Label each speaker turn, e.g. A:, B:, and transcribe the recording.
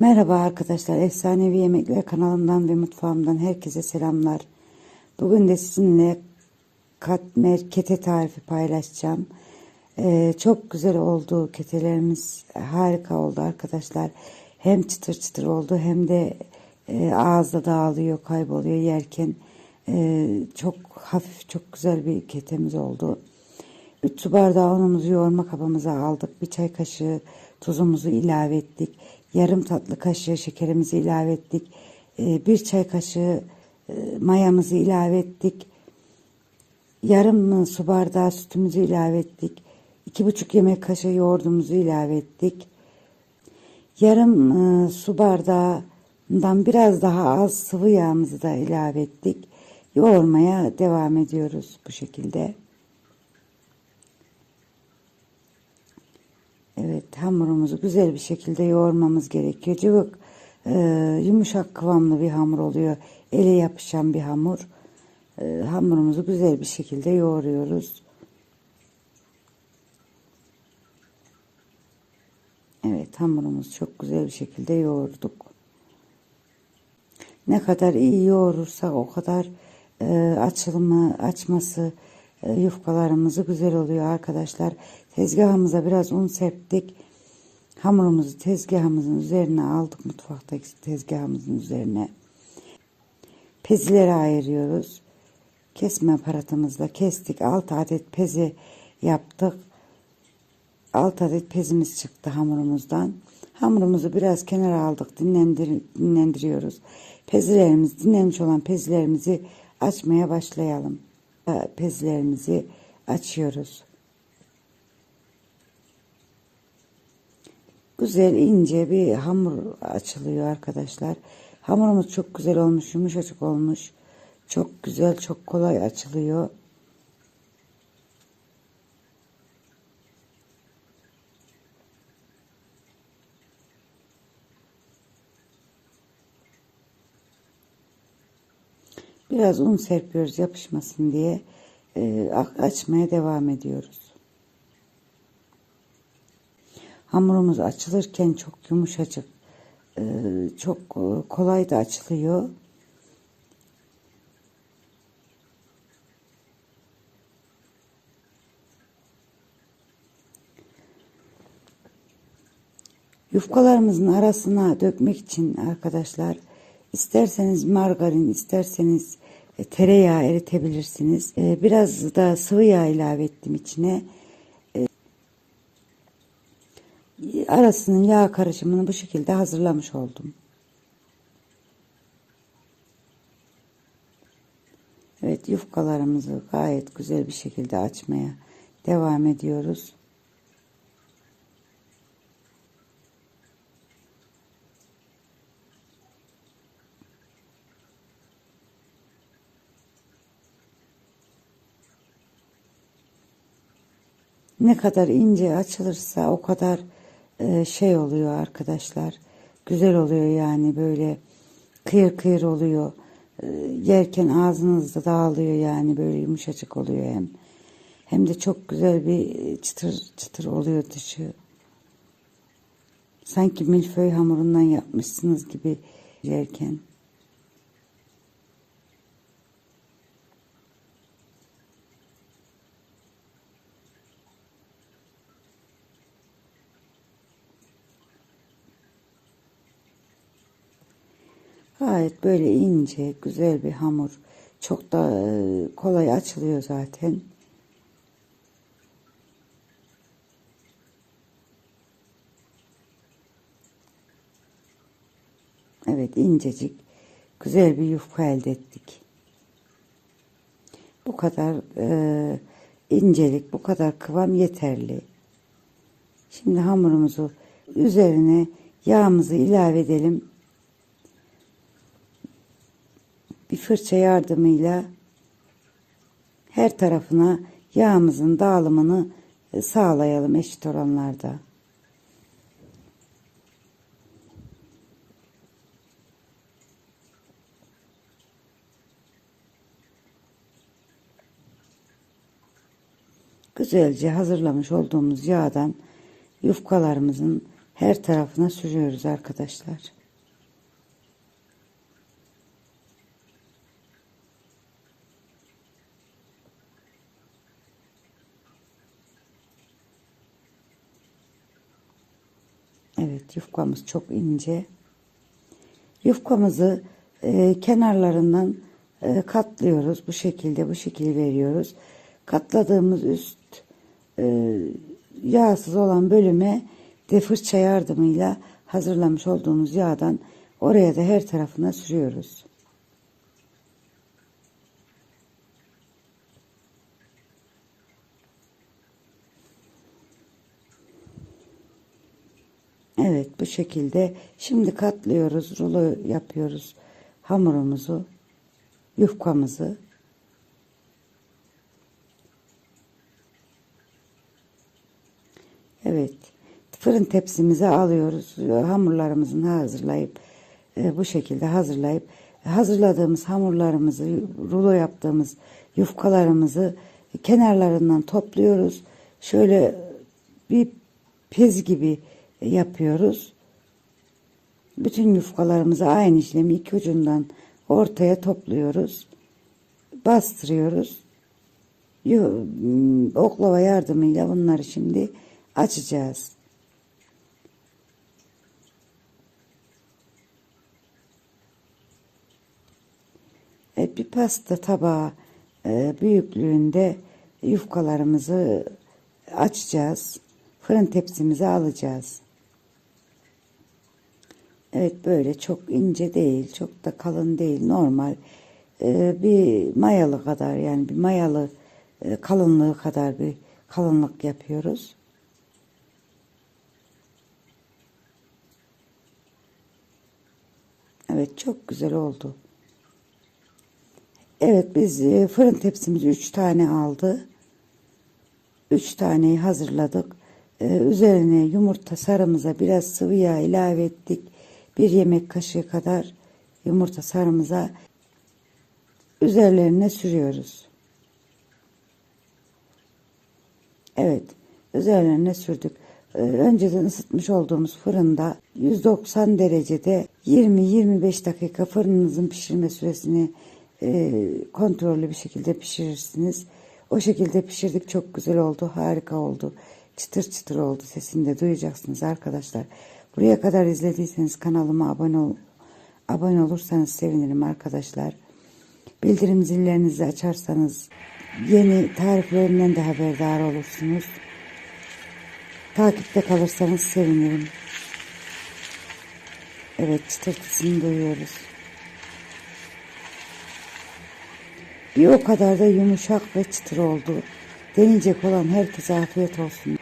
A: Merhaba arkadaşlar, Efsanevi Yemekler kanalımdan ve mutfağımdan herkese selamlar. Bugün de sizinle katmer kete tarifi paylaşacağım. Ee, çok güzel oldu ketelerimiz, harika oldu arkadaşlar. Hem çıtır çıtır oldu hem de e, ağızda dağılıyor, kayboluyor yerken. Ee, çok hafif, çok güzel bir ketemiz oldu. 3 su bardağı unumuzu yoğurma kabımıza aldık. Bir çay kaşığı tuzumuzu ilave ettik. Yarım tatlı kaşığı şekerimizi ilave ettik. Ee, Bir çay kaşığı e, mayamızı ilave ettik. Yarım su bardağı sütümüzü ilave ettik. 2,5 yemek kaşığı yoğurdumuzu ilave ettik. Yarım e, su bardağından biraz daha az sıvı yağımızı da ilave ettik. Yoğurmaya devam ediyoruz bu şekilde. Evet hamurumuzu güzel bir şekilde yoğurmamız gerekiyor. Cıvık e, yumuşak kıvamlı bir hamur oluyor. Ele yapışan bir hamur. E, hamurumuzu güzel bir şekilde yoğuruyoruz. Evet hamurumuzu çok güzel bir şekilde yoğurduk. Ne kadar iyi yoğurursak o kadar e, açılımı, açması, yufkalarımızı güzel oluyor arkadaşlar. Tezgahımıza biraz un serptik. Hamurumuzu tezgahımızın üzerine aldık mutfaktaki tezgahımızın üzerine. Pezileri ayırıyoruz. Kesme aparatımızla kestik. 6 adet pezi yaptık. 6 adet pezimiz çıktı hamurumuzdan. Hamurumuzu biraz kenara aldık. Dinlendir, dinlendiriyoruz. Pezilerimiz, dinlenmiş olan pezilerimizi açmaya başlayalım. Pezilerimizi açıyoruz. Güzel ince bir hamur açılıyor arkadaşlar. Hamurumuz çok güzel olmuş, yumuşacık olmuş. Çok güzel, çok kolay açılıyor. Biraz un serpiyoruz yapışmasın diye e, açmaya devam ediyoruz. Hamurumuz açılırken çok yumuşacık, e, çok e, kolay da açılıyor. Yufkalarımızın arasına dökmek için arkadaşlar isterseniz margarin isterseniz e, tereyağı eritebilirsiniz. E, biraz da sıvı yağ ilave ettim içine. E, arasının yağ karışımını bu şekilde hazırlamış oldum. Evet yufkalarımızı gayet güzel bir şekilde açmaya devam ediyoruz. Ne kadar ince açılırsa o kadar e, şey oluyor arkadaşlar. Güzel oluyor yani böyle kıyır kıyır oluyor. E, yerken ağzınızda dağılıyor yani böyle yumuşacık oluyor hem. Hem de çok güzel bir çıtır çıtır oluyor dışı. Sanki milföy hamurundan yapmışsınız gibi yerken. Gayet böyle ince, güzel bir hamur. Çok da e, kolay açılıyor zaten. Evet incecik, güzel bir yufka elde ettik. Bu kadar e, incelik, bu kadar kıvam yeterli. Şimdi hamurumuzu üzerine yağımızı ilave edelim. Bir fırça yardımıyla her tarafına yağımızın dağılımını e, sağlayalım eşit oranlarda. Güzelce hazırlamış olduğumuz yağdan yufkalarımızın her tarafına sürüyoruz arkadaşlar. Evet yufkamız çok ince. Yufkamızı e, kenarlarından e, katlıyoruz. Bu şekilde bu şekil veriyoruz. Katladığımız üst e, yağsız olan bölüme de fırça yardımıyla hazırlamış olduğumuz yağdan oraya da her tarafına sürüyoruz. Evet bu şekilde. Şimdi katlıyoruz rulo yapıyoruz hamurumuzu yufkamızı. Evet fırın tepsimize alıyoruz. Hamurlarımızın hazırlayıp e, bu şekilde hazırlayıp hazırladığımız hamurlarımızı rulo yaptığımız yufkalarımızı kenarlarından topluyoruz. Şöyle bir pez gibi yapıyoruz. Bütün yufkalarımızı aynı işlemi iki ucundan ortaya topluyoruz. Bastırıyoruz. Yu- m, Oklava yardımıyla bunları şimdi açacağız. E, bir pasta tabağı e, büyüklüğünde yufkalarımızı açacağız. Fırın tepsimize alacağız. Evet böyle çok ince değil, çok da kalın değil, normal e, bir mayalı kadar yani bir mayalı e, kalınlığı kadar bir kalınlık yapıyoruz. Evet çok güzel oldu. Evet biz e, fırın tepsimizi 3 tane aldı. 3 taneyi hazırladık. Ee, üzerine yumurta sarımıza biraz sıvı yağ ilave ettik. Bir yemek kaşığı kadar yumurta sarımıza üzerlerine sürüyoruz. Evet, üzerlerine sürdük. Ee, önceden ısıtmış olduğumuz fırında 190 derecede 20-25 dakika fırınınızın pişirme süresini e, kontrollü bir şekilde pişirirsiniz. O şekilde pişirdik çok güzel oldu harika oldu. Çıtır çıtır oldu sesini de duyacaksınız arkadaşlar. Buraya kadar izlediyseniz kanalıma abone ol, abone olursanız sevinirim arkadaşlar. Bildirim zillerinizi açarsanız yeni tariflerimden de haberdar olursunuz. Takipte kalırsanız sevinirim. Evet çıtırtısını duyuyoruz. Bir o kadar da yumuşak ve çıtır oldu. Deneyecek olan herkese afiyet olsun.